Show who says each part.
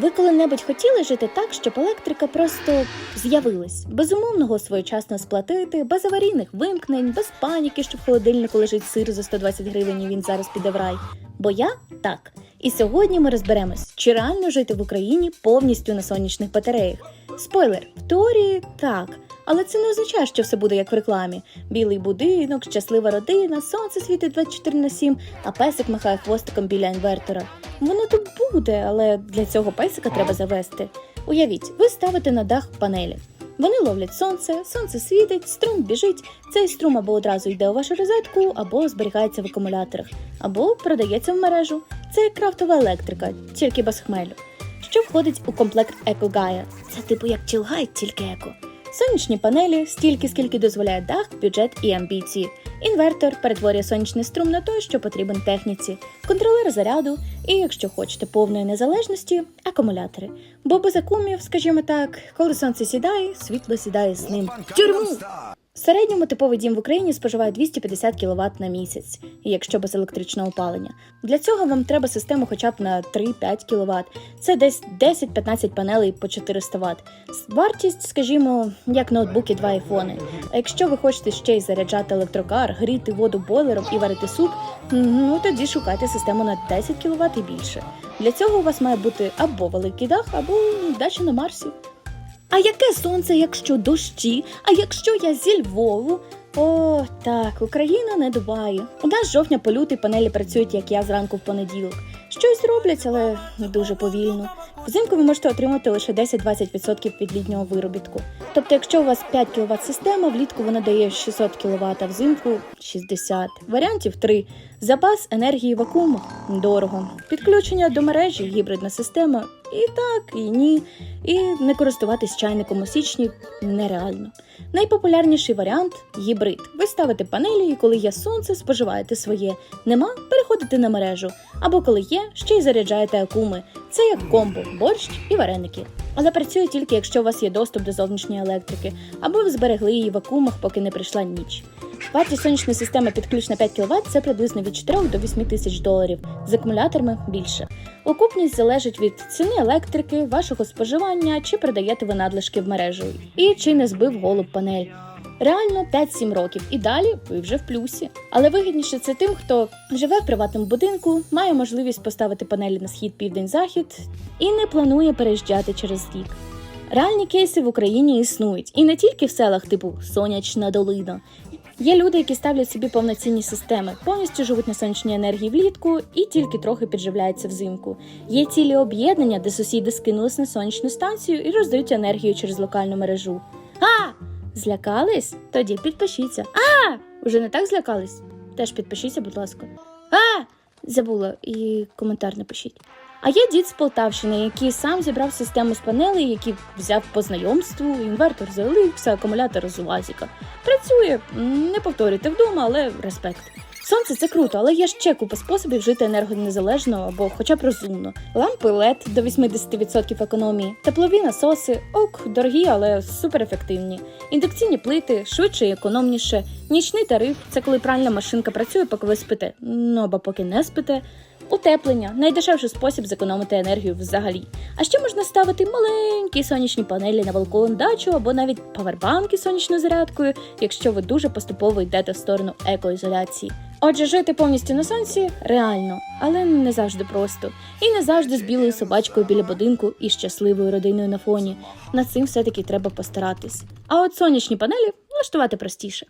Speaker 1: Ви коли-небудь хотіли жити так, щоб електрика просто з'явилась, без умовного своєчасно сплатити, без аварійних вимкнень, без паніки, що в холодильнику лежить сир за 120 гривень і він зараз піде в рай. Бо я так. І сьогодні ми розберемось, чи реально жити в Україні повністю на сонячних батареях. Спойлер, в теорії так. Але це не означає, що все буде як в рекламі: білий будинок, щаслива родина, сонце світить 24 на 7, а песик махає хвостиком біля інвертора. Воно тут буде, але для цього песика треба завести. Уявіть, ви ставите на дах панелі. Вони ловлять сонце, сонце світить, струм біжить. Цей струм або одразу йде у вашу розетку, або зберігається в акумуляторах, або продається в мережу. Це крафтова електрика, тільки без хмелю. Що входить у комплект екогая? Це типу як Чилгай, тільки еко. Сонячні панелі, стільки, скільки дозволяє дах, бюджет і амбіції. Інвертор перетворює сонячний струм на той, що потрібен техніці, контролер заряду, і, якщо хочете повної незалежності, акумулятори. Бо без акумів, скажімо так, коли сонце сідає, світло сідає з ним. Тюрму! В середньому типовий дім в Україні споживає 250 кВт на місяць, якщо без електричного опалення. Для цього вам треба систему хоча б на 3-5 кВт. Це десь 10-15 панелей по 400 Вт. Вартість, скажімо, як ноутбуки, два айфони. А якщо ви хочете ще й заряджати електрокар, гріти воду бойлером і варити суп, ну тоді шукайте систему на 10 кВт і більше. Для цього у вас має бути або великий дах, або дача на Марсі. А яке сонце, якщо дощі? А якщо я зі Львову? О, так, Україна не дбає. У нас жовтня по лютий панелі працюють, як я зранку в понеділок. Щось роблять, але дуже повільно. Взимку ви можете отримати лише 10-20% від літнього виробітку. Тобто, якщо у вас 5 кВт система, влітку вона дає 600 кВт, а взимку 60. Варіантів 3. Запас енергії в дорого. Підключення до мережі гібридна система. І так, і ні. І не користуватись чайником у січні нереально. Найпопулярніший варіант гібрид. Ви ставите панелі, і коли є сонце, споживаєте своє. Нема, переходите на мережу. Або коли є, ще й заряджаєте акуми. Це як комбо, борщ і вареники. Але працює тільки, якщо у вас є доступ до зовнішньої електрики, або ви зберегли її в вакуумах, поки не прийшла ніч. Вартість сонячної системи під ключ на 5 кВт – це приблизно від 4 до 8 тисяч доларів, з акумуляторами більше. Окупність залежить від ціни електрики, вашого споживання, чи продаєте ви надлишки в мережу, і чи не збив голуб панель. Реально 5-7 років, і далі ви вже в плюсі. Але вигідніше це тим, хто живе в приватному будинку, має можливість поставити панелі на схід, південь, захід і не планує переїжджати через рік. Реальні кейси в Україні існують і не тільки в селах, типу Сонячна долина. Є люди, які ставлять собі повноцінні системи, повністю живуть на сонячній енергії влітку і тільки трохи підживляються взимку. Є цілі об'єднання, де сусіди скинулись на сонячну станцію і роздають енергію через локальну мережу. А! Злякались? Тоді підпишіться. А! Уже не так злякались? Теж підпишіться, будь ласка. А! Забула і коментар напишіть. А є дід з Полтавщини, який сам зібрав систему з панелей, які взяв по знайомству, інвертор з Еликса, акумулятор з УАЗіка. Працює, не повторюйте вдома, але респект. Сонце це круто, але є ще купа способів жити енергонезалежно або хоча б розумно. Лампи LED до 80% економії, теплові насоси, ок, дорогі, але суперефективні. Індукційні плити, швидше і економніше. Нічний тариф це коли пральна машинка працює, поки ви спите. Ну або поки не спите. Утеплення найдешевший спосіб зекономити енергію взагалі. А ще можна ставити маленькі сонячні панелі на балкон, дачу або навіть павербанки з сонячною зарядкою, якщо ви дуже поступово йдете в сторону екоізоляції. Отже, жити повністю на сонці реально, але не завжди просто. І не завжди з білою собачкою біля будинку і щасливою родиною на фоні. Над цим все-таки треба постаратись. А от сонячні панелі влаштувати простіше.